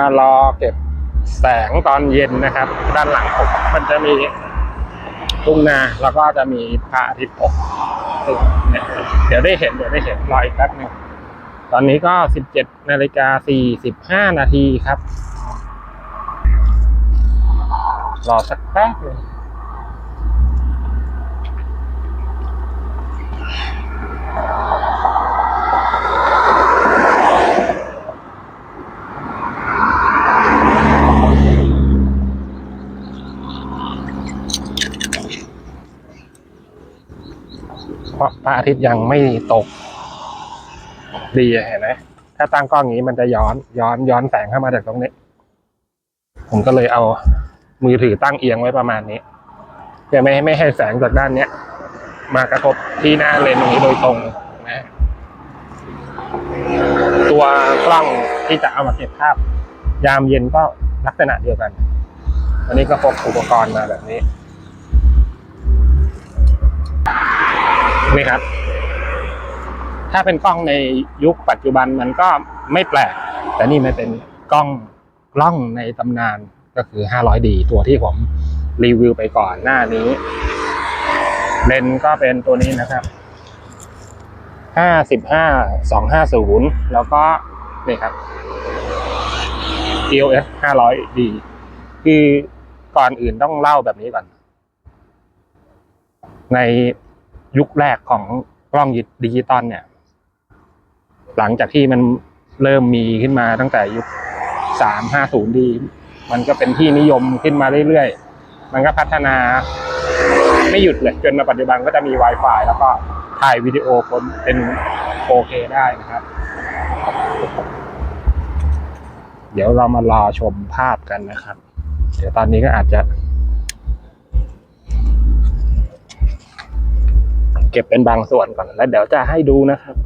ารอเก็บแสงตอนเย็นนะครับ ด้านหลังผมมันจะมีทุ่งนาแล้วก็จะมีพระอาทิตย์ตกเนี่ยเดี๋ยวได้เห็นเดี๋ยวได้เห็นรออีกแป๊บนึงตอนนี้ก็17นาฬิกา45นาทีครับ รอสักแป๊บนึง ระอาทิตย์ยังไม่ตก ดีเห็นไหมถ้าตั้งกล้องอย่างนี้มันจะย้อนย้อนย้อนแสงเข้ามาจากตรงนี้ ผมก็เลยเอามือถือตั้งเอียงไว้ประมาณนี้เพื่อไม่ให้ไม่ให้แสงจากด้านเนี้ย มากระทบที่หน้าเลนส์ตรงนี้โดยตรงนะ ตัวกล้องที่จะเอามาเก็บภาพ ยามเย็นก็ลักษณะเดียวกันอันนี้ก็พกอุปกรณ์มาแบบนี้ นี่ครับ ถ้าเป็นกล้องในยุคปัจจุบันมันก็ไม่แปลก แต่นี่มันเป็นกล้องกล้องในตำนานก็คือ 500D ตัวที่ผมรีวิวไปก่อนหน้านี้ เลนก็เป็นตัวนี้นะครับ 55 250 แล้วก็นี่ครับ EOS 500D คือก่อนอื่นต้องเล่าแบบนี้ก่อน ใน ยุคแรกของกล้องดิจิตอลเนี่ย หลังจากที่มันเริ่มมีขึ้นมาตั้งแต่ยุค 350D มันก็เป็นที่นิยมขึ้นมาเรื่อยๆ มันก็พัฒนาไม่หยุดเลย จนมาปัจจุบันก็จะมี Wi-Fi แล้วก็ถ่ายวิดีโอเป็น 4K ได้นะครับ เดี๋ยวเรามารอชมภาพกันนะครับ เดี๋ยวตอนนี้ก็อาจจะ เก็บเป็นบางส่วนก่อน แล้วเดี๋ยวจะให้ดูนะครับ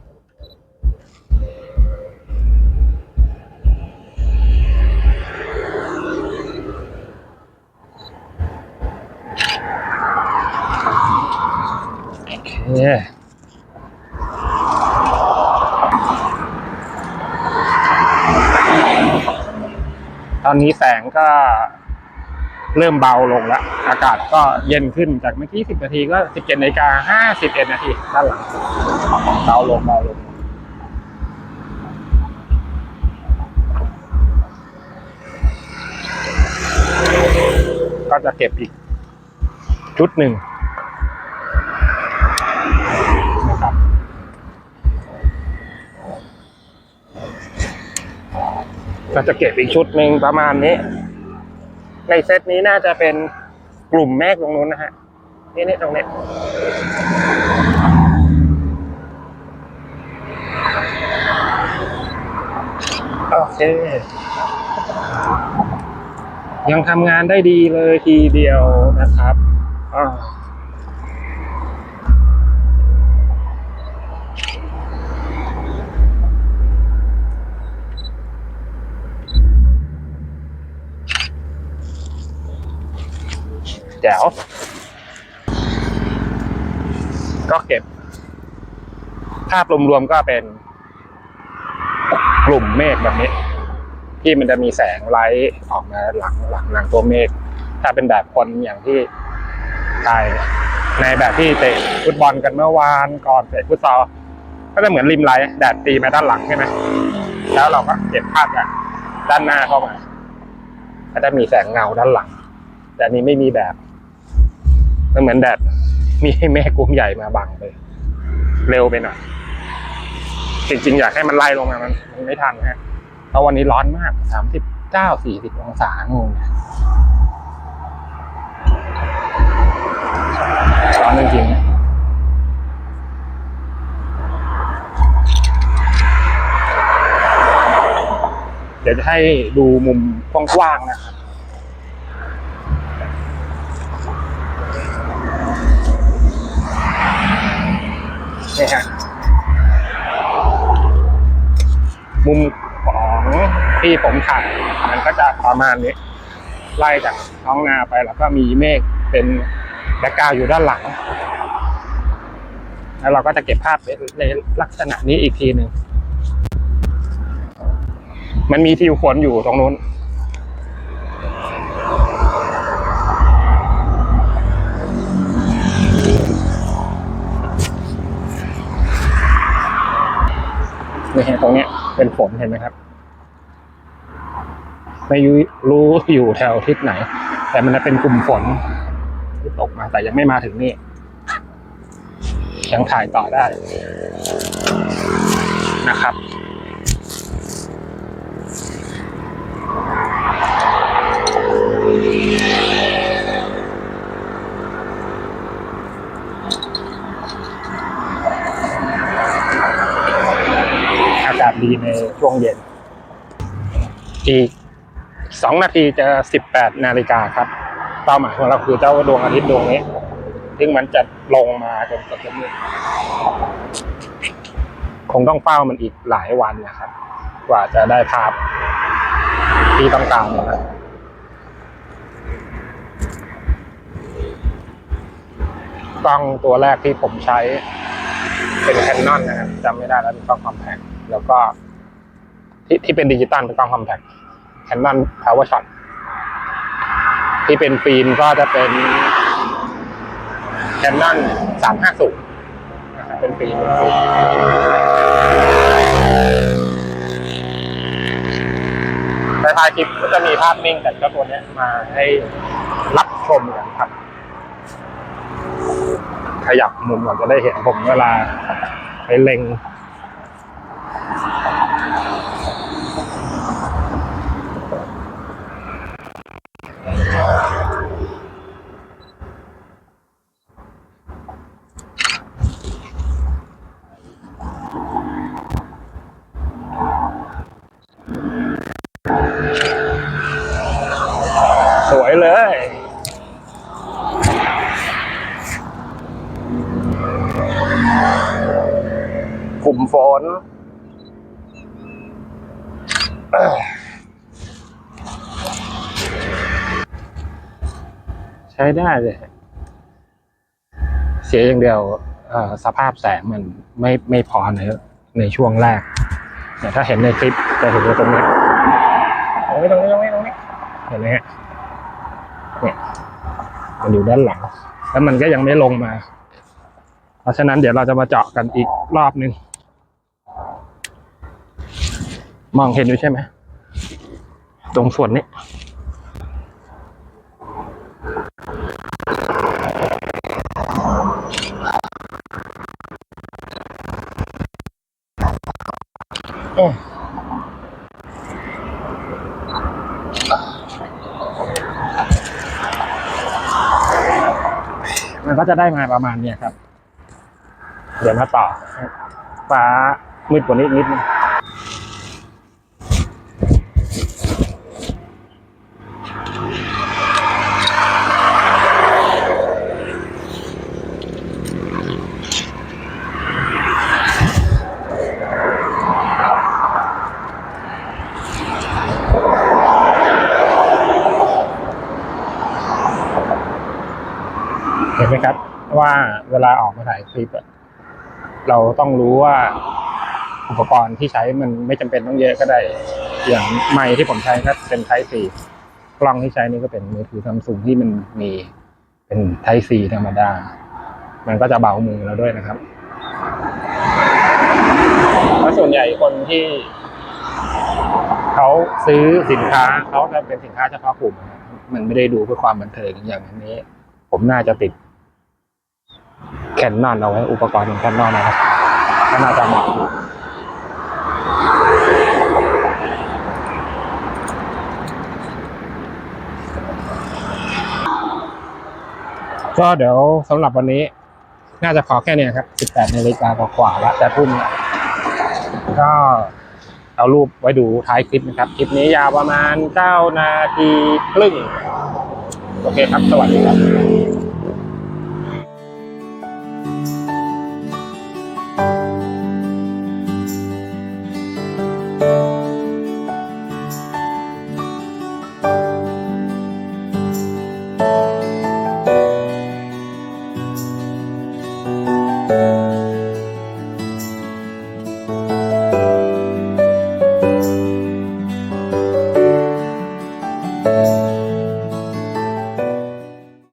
โอเคตอนนี้แสงก็ เริ่มเบาลงแล้ว อากาศก็เย็นขึ้นจากเมื่อกี้สิบนาทีก็สิบเจ็ดนาฬิกาห้าสิบเอ็ดนาทีด้านหลังเบาลงเบาลงก็จะเก็บอีกชุดหนึ่งนะครับก็จะเก็บอีกชุดหนึ่งประมาณนี้ ในเซตนี้น่าจะเป็นกลุ่มเมฆตรงนู้นนะฮะนี่นี่ตรงนี้โอเค ยังทำงานได้ดีเลยทีเดียวนะครับอ่า จ๋ว ก็เก็บ ภาพรวมๆก็เป็นกลุ่มเมฆแบบนี้ ที่มันจะมีแสงไลท์ออกมาหลังหลังหลังตัวเมฆถ้าเป็นแบบคนอย่างที่ถ่ายในแบบที่เตะฟุตบอลกันเมื่อวานก่อนเตะฟุตซอลก็จะเหมือนริมไลท์แดดตีมาด้านหลังใช่ไหมแล้วเราก็เก็บภาพจากด้านหน้าเข้ามาก็จะมีแสงเงาด้านหลัง แต่นนี้ไม่มีแบบ มันเหมือนแดดมีเมฆกลุ่มใหญ่มาบังเลย เร็วไปหน่อยจริงๆอยากให้มันไล่ลงมามันมันไม่ทันฮะเพราะวันนี้ร้อนมากสามสิบเก้าสี่สิบองศางงร้อนจริงๆเดี๋ยวจะให้ดูมุมกว้างๆนะครับ นี่ฮะมุมของที่ผมถ่ายมันก็จะประมาณนี้ ไล่จากท้องนาไปแล้วก็มีเมฆเป็นแบ็กกราวอยู่ด้านหลัง แล้วเราก็จะเก็บภาพในลักษณะนี้อีกทีหนึ่ง มันมีทิวฝนอยู่ตรงนู้น นี่ฮะตรงเนี้ยเป็นฝนเห็นไหมครับ ไม่รู้รู้อยู่แถวทิศไหน แต่มันเป็นกลุ่มฝนที่ตกมาแต่ยังไม่มาถึงนี่ยังถ่ายต่อได้นะครับ อากาศ ดีในช่วงเย็น อีกสองนาทีจะสิบแปดนาฬิกาครับ เป้าหมายของเราคือเจ้าดวงอาทิตย์ดวงนี้ ซึ่งมันจะลงมาจนเกือบจะมืดคงต้องเฝ้ามันอีกหลายวันนะครับ กว่าจะได้ภาพที่ต้องการนะครับกล้องตัวแรกที่ผมใช้เป็นแคนนอนนะครับจำไม่ได้แล้วเป็นกล้องคอมแพค แล้วก็ที่ที่เป็นดิจิตอลเป็นกล้องคอมแพคแคนนอน power shot ที่เป็นฟิล์มก็จะเป็นแคนนอนสามห้าศูนย์เป็นฟิล์มในท้ายคลิปก็จะมีภาพนิ่งจากเจ้าตัวนี้มาให้รับชมกันครับ ขยับมุมก่อนจะได้เห็นผมเวลาไปเล็ง ส วยเลย กลุ่มฝนเอ้ยใช้ได้เลยเสียอย่างเดียวสภาพแสงมันไม่ไม่พอในในช่วงแรกเนี่ยถ้าเห็นในคลิปจะเห็นว่าตรงนี้ตรงนี้ตรงนี้ตรงนี้ตรงนี้เห็นไหมฮะ เนี่ยมันอยู่ด้านหลัง แล้วมันก็ยังไม่ลงมา เพราะฉะนั้นเดี๋ยวเราจะมาเจาะกันอีกรอบนึง มองเห็นอยู่ใช่ไหม ตรงส่วนนี้โอ้ ก็จะได้มาประมาณเนี้ยครับ เดี๋ยวมาต่อฟ้ามืดกว่านี้อีกนิดนึง ไหมครับ ว่าเวลาออกมาถ่ายคลิปเราต้องรู้ว่าอุปกรณ์ที่ใช้มันไม่จำเป็นต้องเยอะก็ได้ อย่างไมค์ที่ผมใช้ก็เป็นไทป์ C กล้องที่ใช้นี่ก็เป็นมือถือซัมซุงที่มันมีเป็นไทป์ C ธรรมดา มันก็จะเบามือเราด้วยนะครับเพราะส่วนใหญ่คนที่เขาซื้อสินค้าเขาจะเป็นสินค้าเฉพาะกลุ่ม มันไม่ได้ดูเพื่อความบันเทิงอย่างนี้ ผมน่าจะติด แคนนอนเอาไว้อุปกรณ์ของแคนนอนนะครับก็น่าจะเหมาะก็เดี๋ยวสำหรับวันนี้ น่าจะขอแค่เนี้ยครับ 18นาฬิกากว่าแล้วจะทุ่มก็เอารูปไว้ดูท้ายคลิปนะครับ คลิปนี้ยาวประมาณ 9 นาทีครึ่ง โอเคครับ สวัสดีครับ